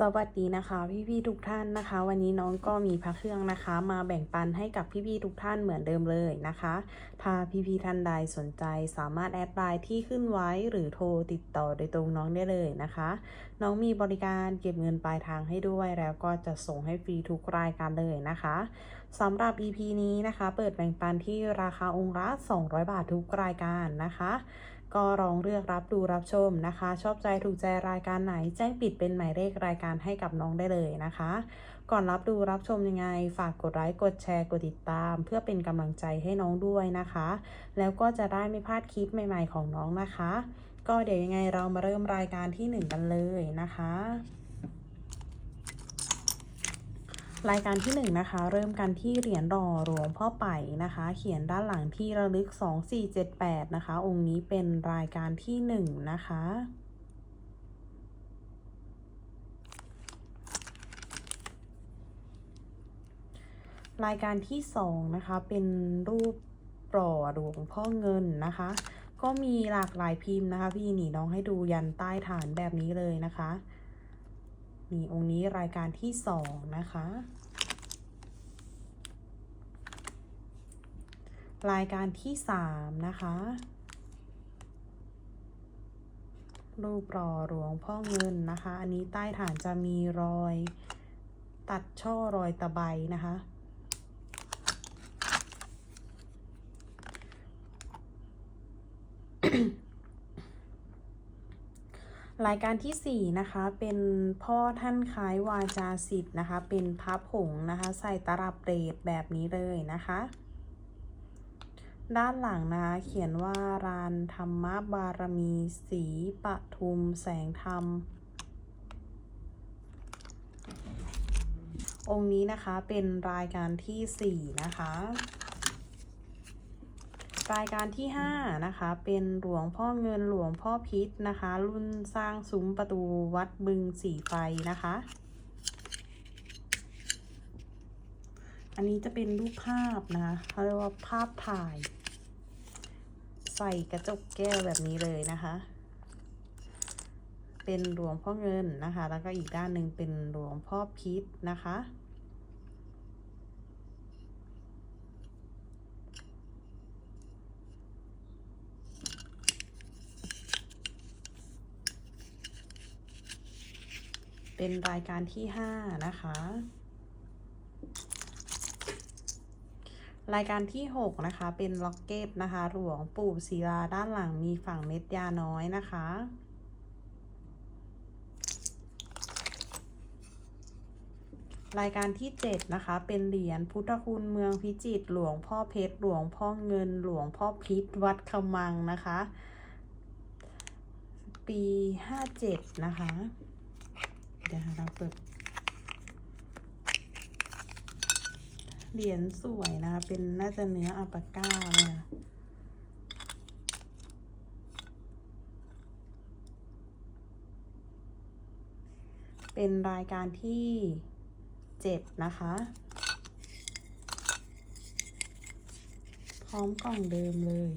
สวัสดีนะคะพี่ๆทุกท่านนะคะ วันนี้น้องก็มีพระเครื่องนะคะ มาแบ่งปันให้กับพี่ๆทุกท่านเหมือนเดิมเลยนะคะ ถ้าพี่ๆท่านใดสนใจสามารถแอดไลน์ที่ขึ้นไว้หรือโทรติดต่อโดยตรงน้องได้เลยนะคะ น้องมีบริการเก็บเงินปลายทางให้ด้วย แล้วก็จะส่งให้ฟรีทุกรายการเลยนะคะสำหรับ EP นี้นะคะ เปิดแบ่งปันที่ราคาองค์ละ200 บาททุกรายการนะคะ ก็ลองเลือกรับดูรับชมนะคะ ชอบใจถูกใจรายการไหนแจ้งปิดเป็นหมายเลขรายการให้กับน้องได้เลยนะคะ ก่อนรับดูรับชมยังไง ฝากกดไลค์กดแชร์กดติดตาม เพื่อเป็นกำลังใจให้น้องด้วยนะคะ แล้วก็จะได้ไม่พลาดคลิปใหม่ ๆของน้องนะคะ ก็เดี๋ยวยังไงเรามาเริ่มรายการที่ 1 กันเลยนะคะ รายการที่1นงนะคะ เริ่มกันที่เหรียญรอหลวงพ่อไป่นะคะ เขียนด้านหลังที่ระลึก 2478 นะคะ องค์นี้เป็นรายการที่ 1 นะคะรายการที่2นะคะเป็นรูปปล่อหลวงพ่อเงินนะคะ ก็มีหลากหลายพิมพ์นะคะ พี่หนีน้องให้ดูยันใต้ฐานแบบนี้เลยนะคะ มีองค์นี้รายการที่2นะคะ รายการที่3นะคะรูปรอหลวงพ่อเงินนะคะ อันนี้ใต้ฐานจะมีรอยตัดช่อรอยตะไบนะคะ รายการที่ 4 นะคะ เป็นพ่อท่านคล้ายวาจาสิทธิ์นะคะ เป็นพระผงนะคะ ใส่ตลับเรดแบบนี้เลยนะคะ ด้านหลังนะคะ เขียนว่ารานธรรมบารมีสีปทุมแสงธรรม องค์นี้นะคะเป็นรายการที่ 4 นะคะ รายการที่ 5 นะคะ เป็นหลวงพ่อเงินหลวงพ่อพิษนะคะ รุ่นสร้างซุ้มประตูวัดบึงสีไฟนะคะ อันนี้จะเป็นรูปภาพนะคะเขาเรียกว่าภาพถ่าย ใส่กระจกแก้วแบบนี้เลยนะคะ เป็นหลวงพ่อเงินนะคะ แล้วก็อีกด้านหนึ่งเป็นหลวงพ่อพิษนะคะ เป็นรายการที่ 5 นะคะ รายการที่ 6 นะคะ เป็นล็อกเก็ตนะคะ หลวงปู่ศิลาด้านหลังมีฝั่งเม็ดยาน้อยนะคะ รายการที่ 7 นะคะ เป็นเหรียญพุทธคุณเมืองพิจิตรหลวงพ่อเพชรหลวงพ่อเงินหลวงพ่อพิษวัดขมังนะคะ ปี 57 นะคะ ดี๋ยวเราเปิดเหรียญสวยนะคะ เป็นน่าจะเนื้ออัปาก้าเลยนะเป็นรายการที่เจ็ดนะคะ พร้อมกล่องเดิมเลย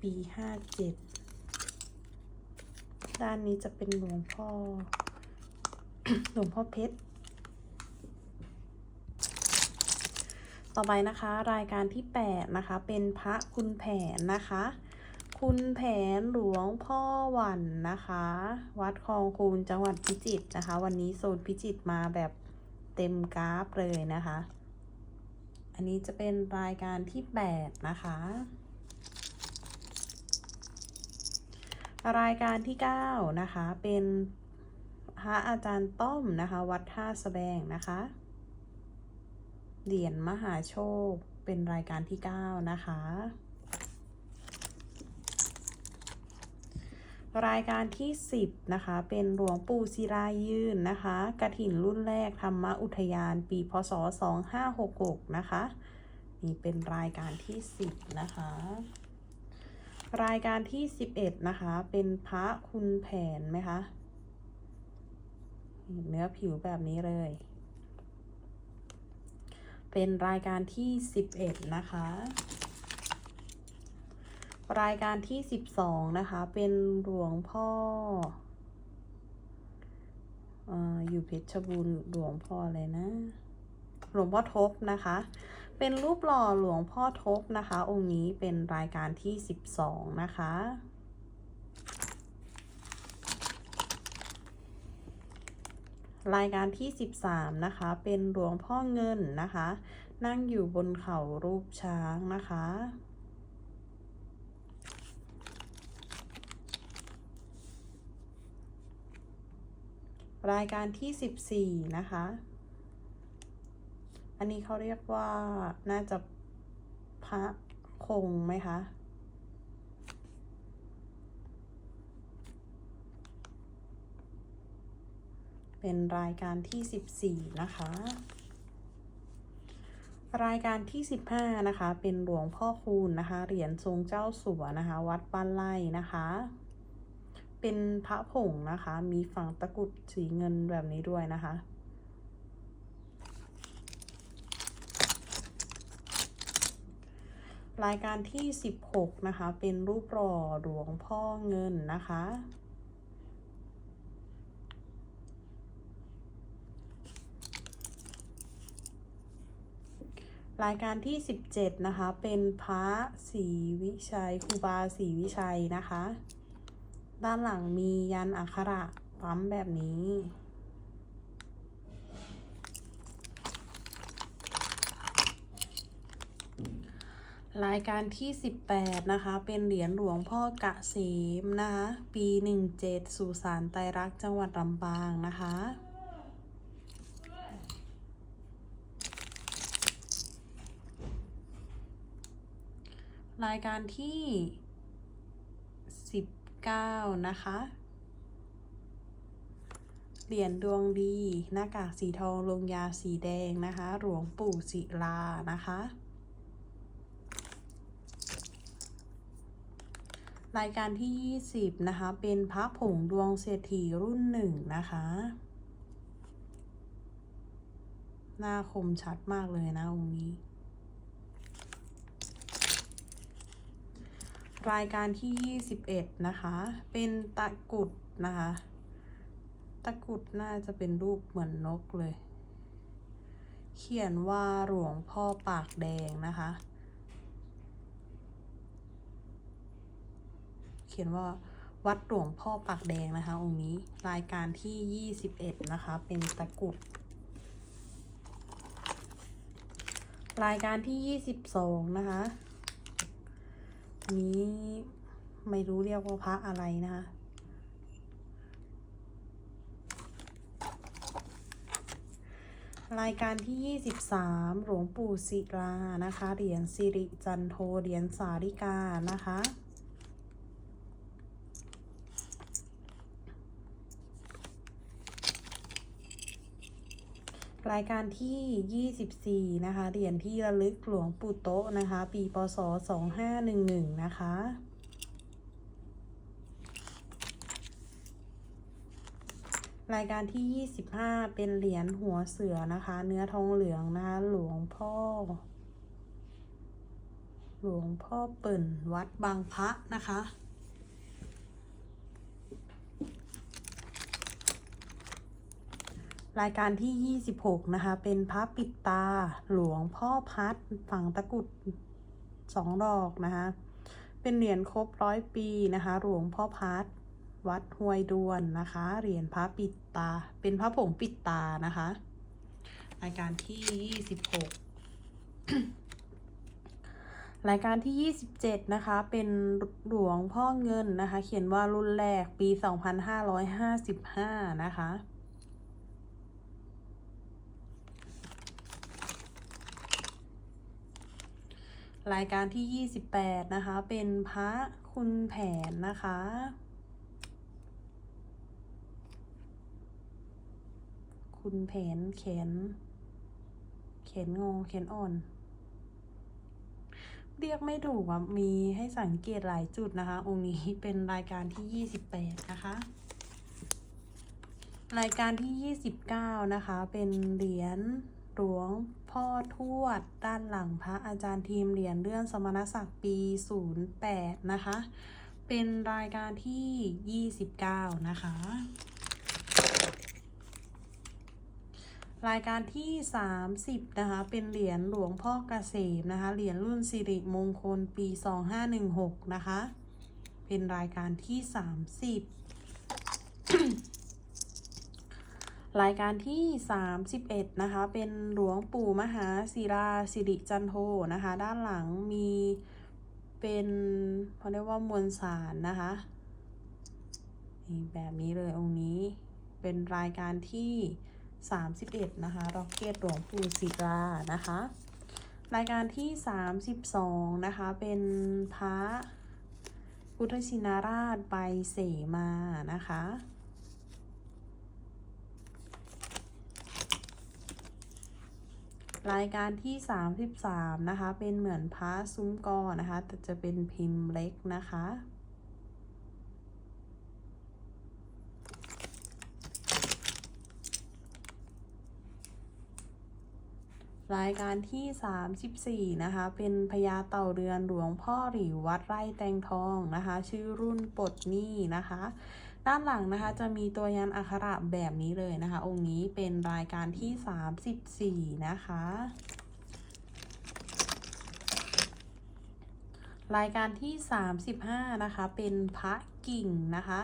ปีห้าเจ็ด ด้านนี้จะเป็นหลวงพ่อ หลวงพ่อเพชร ต่อไปนะคะ รายการที่ 8 นะคะ เป็นพระคุณแผนนะคะ คุณแผนหลวงพ่อหวันนะคะ วัดคลองคูนจังหวัดพิจิตรนะคะ วันนี้โซนพิจิตรมาแบบเต็มกราฟเลยนะคะ อันนี้จะเป็นรายการที่ 8 นะคะ รายการที่ 9 นะคะ เป็นพระอาจารย์ต้อมนะคะ วัดท่าสแบงนะคะเหรียญมหาโชคเป็นรายการที่ 9 นะคะ รายการที่ 10 นะคะ เป็นหลวงปู่ศิลายืนนะคะ กระถินรุ่นแรกธรรมอุทยานปีพศ 2566 นะคะ นี่เป็นรายการที่ 10 นะคะ รายการที่11นะคะ เป็นพระคุณแผนไหมคะเนื้อผิวแบบนี้เลย เป็นรายการที่11นะคะ รายการที่12นะคะ เป็นหลวงพ่ออยู่เพชรบูรณ์หลวงพ่ออะไรนะ หลวงพ่อทบนะคะ เป็นรูปหล่อหลวงพ่อทบนะคะ องค์นี้เป็นรายการที่ 12 นะคะ รายการที่ 13 นะคะ เป็นหลวงพ่อเงินนะคะ นั่งอยู่บนเขารูปช้างนะคะรายการที่ 14 นะคะ อันนี้เขาเรียกว่าน่าจะพระคงไหมคะ เป็นรายการที่ 14 นะคะ รายการที่ 15 นะคะ เป็นหลวงพ่อคูณนะคะ เหรียญทรงเจ้าสัวนะคะ วัดบ้านไร่นะคะ เป็นพระผงนะคะ มีฝั่งตะกรุดสีเงินแบบนี้ด้วยนะคะ รายการที่ 16 นะคะ เป็นรูปหล่อหลวงพ่อเงินนะคะ รายการที่ 17 นะคะ เป็นพระศรีวิชัยครูบาศรีวิชัยนะคะ ด้านหลังมียันอักขระปั๊มแบบนี้ รายการที่ 18 นะคะ เป็นเหรียญหลวงพ่อกะเสมนะคะปี 17 สุสานไตรรักจังหวัดลำปางนะคะ รายการที่ 19 นะคะ เหรียญดวงดี หน้ากากสีทองลงยาสีแดงนะคะ หลวงปู่ศิลานะคะ รายการที่ 20 นะคะ เป็นพระผงดวงเศรษฐีรุ่นหนึ่งนะคะ หน้าคมชัดมากเลยนะองค์นี้ รายการที่ 21 นะคะ เป็นตะกุดนะคะ ตะกุดน่าจะเป็นรูปเหมือนนกเลย เขียนว่าหลวงพ่อปากแดงนะคะ เขียนว่าวัดหลวงพ่อปากแดงนะคะ องค์นี้รายการที่ 21 นะคะ เป็นตะกรุดรายการที่ 22 นะคะอันนี้ไม่รู้เรียกว่าพระอะไรนะคะรายการที่ 23 หลวงปู่ศิลานะคะ เหรียญสิริจันโท เหรียญสาริกานะคะ รายการที่ 24 นะคะ เหรียญที่ระลึกหลวงปู่โต๊ะนะคะ ปีพศ 2511 นะคะ รายการที่ 25 เป็นเหรียญหัวเสือนะคะ เนื้อทองเหลืองนะคะ หลวงพ่อ หลวงพ่อเปิ่นวัดบางพระนะคะ รายการที่ 26 นะคะ เป็นพระปิดตาหลวงพ่อพัดฝังตะกุดสองดอกนะคะ เป็นเหรียญครบร้อยปีนะคะ หลวงพ่อพัดวัดห้วยดวนนะคะ เหรียญพระปิดตา เป็นพระผงปิดตานะคะ รายการที่ 26 รายการที่ 27 นะคะ เป็นหลวงพ่อเงินนะคะ เขียนว่ารุ่นแรกปี 2555 นะคะ รายการที่ 28 นะคะ เป็นพระคุณแผนนะคะ คุณแผนแขน แขนงอแขนอ่อน เรียกไม่ถูกอะมีให้สังเกตหลายจุดนะคะ องค์นี้เป็นรายการที่ 28 นะคะ รายการที่ 29 นะคะ เป็นเหรียญหลวง พ่อทวด ด้านหลังพระอาจารย์ทีมเหรียญเลื่อนสมณศักดิ์ปี 08 นะคะ เป็นรายการที่ 29 นะคะ รายการที่ 30 นะคะ เป็นเหรียญหลวงพ่อเกษมนะคะ เหรียญรุ่นสิริมงคลปี 2516 นะคะ เป็นรายการที่ 30 รายการที่ 31 นะคะ เป็นหลวงปู่มหาศิราสิริจันโทนะคะ ด้านหลังมีเป็นเขาเรียกว่ามวลสารนะคะนี่แบบนี้เลยองค์นี้เป็นรายการที่ 31 นะคะร็อกเก็ตหลวงปู่ศิรานะคะ รายการที่ 32 นะคะ เป็นพระพุทธชินราชใบเสมานะคะ รายการที่ 33 นะคะ เป็นเหมือนพระซุ้มกอนะคะ แต่จะเป็นพิมพ์เล็กนะคะ รายการที่ 34 นะคะ เป็นพญาเต่าเรือนหลวงพ่อหลิววัดไร่แตงทองนะคะ ชื่อรุ่นปลดหนี้นะคะ ด้านหลังนะคะจะมีตัวยันอักขระแบบนี้เลยนะคะ องค์นี้เป็นรายการที่ 34 นะคะ รายการที่ 35 นะคะ เป็นพระกิ่งนะคะ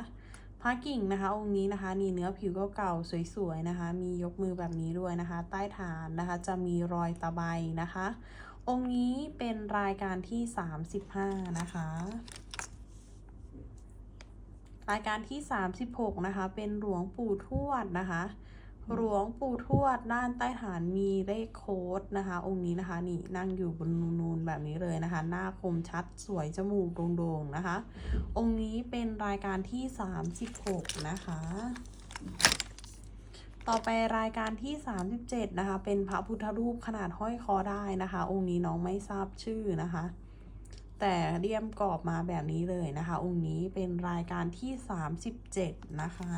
พระกิ่งนะคะองค์นี้นะคะนี่เนื้อผิวก็เก่าสวยๆนะคะ มียกมือแบบนี้ด้วยนะคะ ใต้ฐานนะคะจะมีรอยตะไบนะคะ องค์นี้เป็นรายการที่ 35 นะคะ รายการที่ 36 นะคะ เป็นหลวงปู่ทวดนะคะ หลวงปู่ทวดด้านใต้ฐานมีเลขโค้ดนะคะ องค์นี้นะคะนี่นั่งอยู่บนนูนๆแบบนี้เลยนะคะ หน้าคมชัดสวยจมูกโด่งๆนะคะ องค์นี้เป็นรายการที่ 36 นะคะ ต่อไปรายการที่ 37 นะคะ เป็นพระพุทธรูปขนาดห้อยคอได้นะคะ องค์นี้น้องไม่ทราบชื่อนะคะ แต่เรียมกรอบมาแบบนี้เลยนะคะ องค์นี้เป็นรายการที่ 37 นะคะ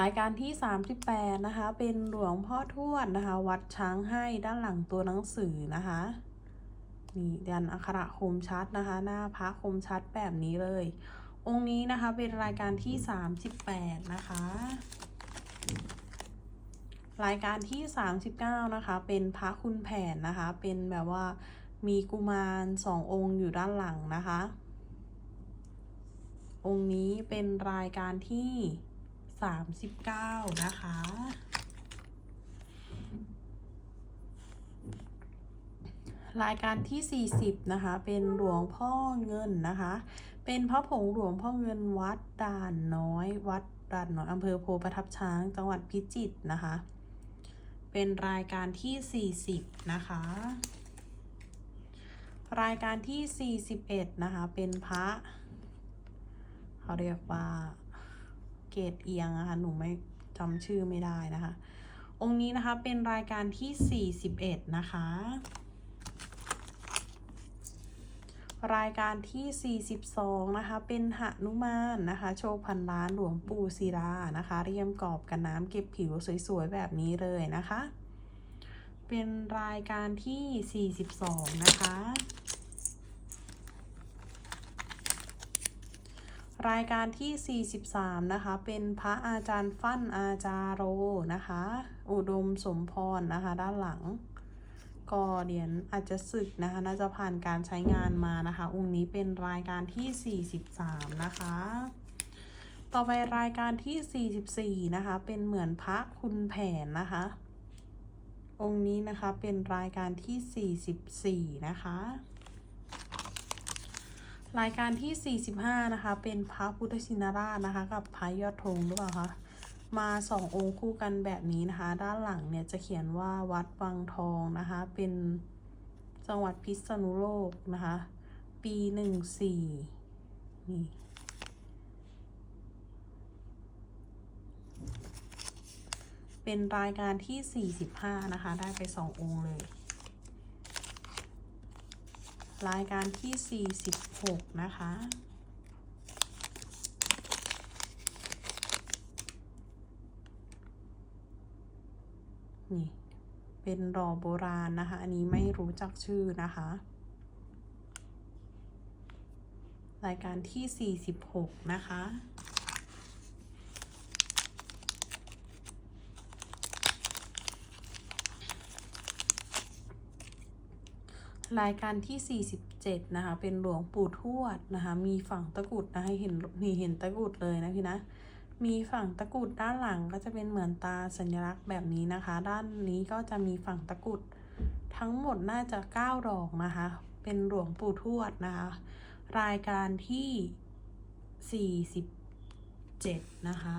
รายการที่ 38 นะคะ เป็นหลวงพ่อทวดนะคะ วัดช้างให้ด้านหลังตัวหนังสือนะคะนี่ยันอักขระคมชัดนะคะ หน้าพระคมชัดแบบนี้เลย องค์นี้นะคะเป็นรายการที่ 38 นะคะ รายการที่ 39 นะคะ เป็นพระคุณแผนนะคะ เป็นแบบว่า มีกุมารสององค์อยู่ด้านหลังนะคะ องค์นี้เป็นรายการที่ 39 นะคะ รายการที่ 40 นะคะ เป็นหลวงพ่อเงินนะคะ เป็นพระผงหลวงพ่อเงินวัดด่านน้อยวัดด่านน้อยอำเภอโพประทับช้างจังหวัดพิจิตรนะคะ เป็นรายการที่ 40 นะคะ รายการที่ 41 นะคะ เป็นพระ เขาเรียกว่าเกตเอียงนะคะ หนูไม่จำชื่อไม่ได้นะคะ องค์นี้นะคะเป็นรายการที่ 41 นะคะ รายการที่ 42 นะคะ เป็นหนุมานนะคะ โชคพันล้านหลวงปู่ศิรานะคะ เรียมกรอบกันน้ำเก็บผิวสวยๆ แบบนี้เลยนะคะ เป็นรายการที่ 42 นะคะ รายการที่ 43 นะคะ เป็นพระอาจารย์ฟั่นอาจารโรนะคะ อุดมสมพรนะคะ ด้านหลังก็เหรียญอาจจะสึกนะคะ น่าจะผ่านการใช้งานมานะคะ องค์นี้เป็นรายการที่ 43 นะคะ ต่อไปรายการที่ 44 นะคะ เป็นเหมือนพระคุณแผนนะคะ องค์นี้นะคะเป็นรายการที่ 44 นะคะ รายการที่ 45 นะคะ เป็นพระพุทธชินราชนะคะ กับพระยอดธงหรือเปล่าคะมาสององค์คู่กันแบบนี้นะคะ ด้านหลังเนี่ยจะเขียนว่าวัดวังทองนะคะ เป็นจังหวัดพิษณุโลกนะคะ ปีหนึ่งสี่นี่ เป็นรายการที่ 45 นะคะ ได้ไปสององค์เลย รายการที่ 46 นะคะ นี่ เป็นรอโบราณนะคะ อันนี้ไม่รู้จักชื่อนะคะ รายการที่ 46 นะคะ รายการที่ 47 นะคะ เป็นหลวงปู่ทวดนะคะ มีฝั่งตะกุดนะให้เห็นนี่เห็นตะกุดเลยนะพี่นะ มีฝั่งตะกุดด้านหลังก็จะเป็นเหมือนตาสัญลักษณ์แบบนี้นะคะ ด้านนี้ก็จะมีฝั่งตะกุดทั้งหมดน่าจะ 9 ดอกนะคะ เป็นหลวงปู่ทวดนะคะ รายการที่ 47 นะคะ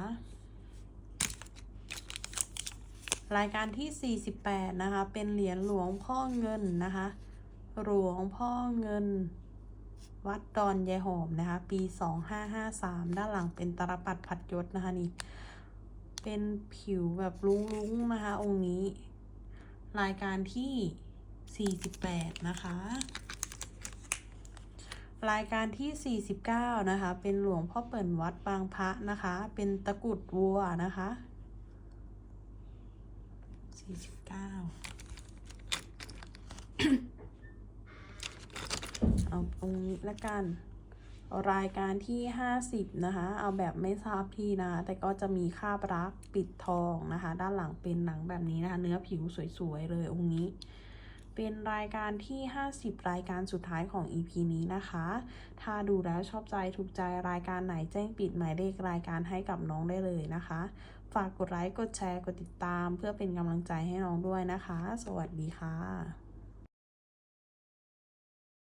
รายการที่ 48 นะคะ เป็นเหรียญหลวงพ่อเงินนะคะ หลวงพ่อเงิน วัดดอนยายหอมนะคะ ปี 2553 ด้านหลังเป็นตรปัดผัดยศนะคะนี่ เป็นผิวแบบลุ้งๆนะคะ องค์นี้ รายการที่ 48 นะคะ รายการที่ 49 นะคะ เป็นหลวงพ่อเปิ่นวัดบางพระนะคะ เป็นตะกุดวัวนะคะ 49เอา ตรงนี้ละกัน รายการที่ 50 นะคะ เอาแบบไม่ทราบที่นะคะแต่ก็จะมีคาบรักปิดทองนะคะ ด้านหลังเป็นหนังแบบนี้นะคะ เนื้อผิวสวยๆเลยองค์นี้เป็นรายการที่ 50 รายการสุดท้ายของ EP นี้นะคะ ถ้าดูแล้วชอบใจถูกใจรายการไหนแจ้งปิดหมายเลขรายการให้กับน้องได้เลยนะคะ ฝากกดไลค์ กดแชร์ กดติดตาม เพื่อเป็นกำลังใจให้น้องด้วยนะคะ สวัสดีค่ะ